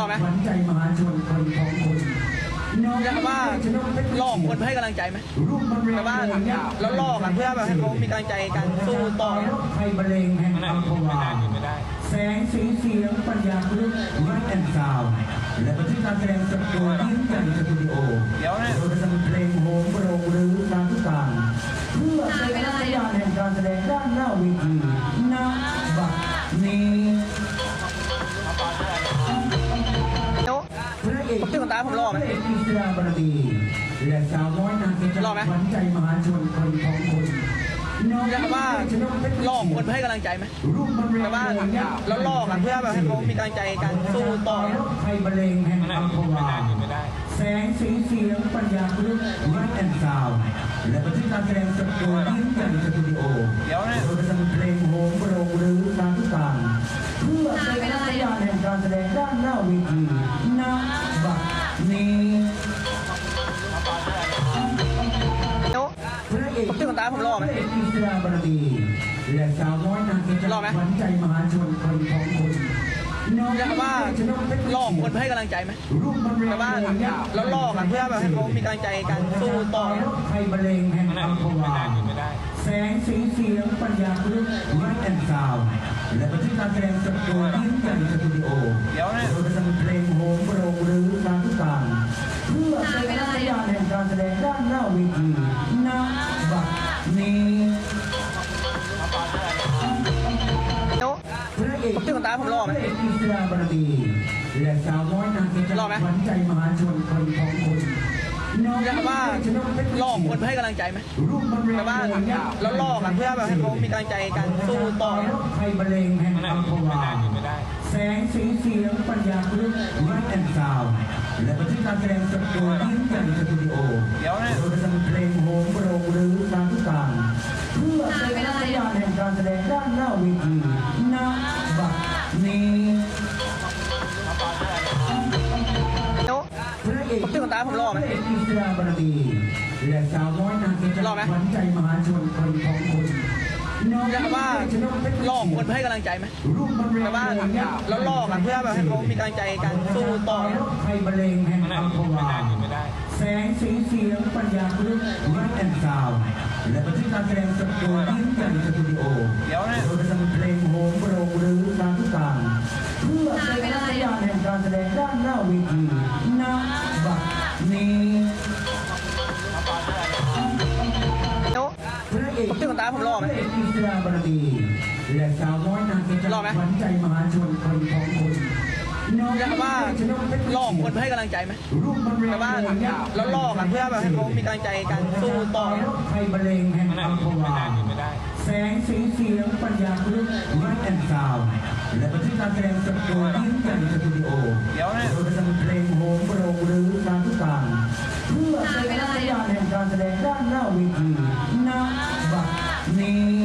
รอบไหมขวัญใจมหาชนคนของคุณน้องเรียกว่าล่อคนเพื่อให้กำลังใจไหมรูปบำเรแต่ว่าแล้วลอกันเพื่อแบบให้เขามีกำลังใจการสู้ต่อไทยบรรเลงแห่งอัมพวาแสงสีเสียงปัญญาคลึกรักแอนซาวและบันทึกการแสดงสดโดยยิ้มใจสตูดิโอเดี๋ยวนะทำเพลงโหมโรงหรือการทุกการเพื่อเป็นสัญญาณแห่งการแสดงด้านหน้าเวที ผมตื่นตาผมรอไหมพระเอกอิสราบารมีและสาวน้อยนางเกจรอไหมขวัญใจมหาชนคนของคุณน้องเรียกว่าล่อคนเพื่อให้กำลังใจไหมรูปบำเรแต่ว่าแล้วล่อกันเพื่อแบบให้เขามีกำลังใจการสู้ต่อไทยบรรเลงแห่งไม่ได้อัมพไม่วาได้ไม่ได้แสงสีเสียงปัญญาคลึกรักแอนด์ซาวด์และบันทึกการแสดงสดโดยยิ้มใจสตูดิโอเดี๋ยวนะโดยทำเพลงโหมโรง ตื่นตาผมรอไหมพระเอกอิสราบารมีและสาวน้อยนางเกจรอไหมขวัญใจมหาชนคนของคุณน้องเรียกว่าล่อคนเพื่อให้กำลังใจไหมรูปบำเรแต่ว่าแล้วล่อกันเพื่อแบบให้เขามีกำลังใจการสู้ต่อไทยบรรเลงแห่งไม่ได้อัมพไม่วาได้ไม่ได้แสงสีเสียงปัญญาคลึกรักแอนด์ซาวด์และบันทึกการแสดงสดโดยยิ้มใจสตูดิโอเดี๋ยวนะโดยทำเพลงโหมโรงหรือการทุกการเพื่อเป็นสัญญาณแห่งการแสดงด้านหน้าเวทีณบัดนี้เดี๋ยวพระ เอกผมตื่นตาผมรอไหมพระเอกอิสราบารมีและสาวน้อยนางเกจรอไหมขวัญใจมหาชนคนของคุณน้องเรียกว่าล่อคนเพื่อให้กำลังใจไหมรูปบำเรแต่ว่าแล้วล่อกันเพื่อแบบให้เขามีกำลังใจการสู้ต่อไทยบรรเลงแห่งไม่ได้อัมพไม่วาได้ไม่ได้แสงสีเสียงปัญญาคลึกรักแอนด์ซาวด์และบันทึกการแสดงสดโดยยิ้มใจสตูดิโอเดี๋ยวนะโดยทำเพลงโหมโรงหรือการทุกการเพื่อเป็นสัญญาณแห่ง การแสดงด้านหน้าเวทีณบัดนี้เดี๋ยวพระเอกผมตื่นตาผมรอไหมพระเอกอิสราบารมีและสาวน้อยนางเกจรอไหมขวัญใจมหาชนคนของคุณน้องเรียกว่าล่อคนเพื่อให้กำลังใจไหมรูปบำเรแต่ว่าแล้วล่อกันเพื่อแบบให้เขามีกำลังใจการสู้ต่อไทยบรรเลงแห่งไม่ได้อัมพไม่วาได้ไม่ได้แสงสีเสียงปัญญาคลึกรักแอนด์ซาวด์ และบันทึกการแสดงสดโดยยิ้มใจสตูดิโอเดี๋ยวนะโดยทำเพลงโหมโรงหรือการทุกการเพื่อเป็นสัญญาณแห่งการแสดงด้านหน้าเวทีณบัดนี้เดี๋ยวพระเอกผมตื่นตาผมรอไหมพระเอกอิสราบารมีและสาวน้อยนางเกจรอไหมขวัญใจมหาชนคนของคุณน้ องเรียกว่าล่อคนเพื่อให้กำลังใจไหมรูปบว่าแล้วล่อกันเพื่อแบบให้เขามีกำลังใจการสู้ต่อไทยบรรเลงแห่งอัมพวาแสงสีเสียงปัญญาคลึกรักแอนด์ซาวด์และบันทึกการแสดงสดโดยยิ้มใจสตูดิโอเดี๋ยวนะทำเพลงโหมโรงหรือการทุกการเพื่อเป็นสัญญาณแห่งการแสดงด้านหน้าเวทีณบัดนี้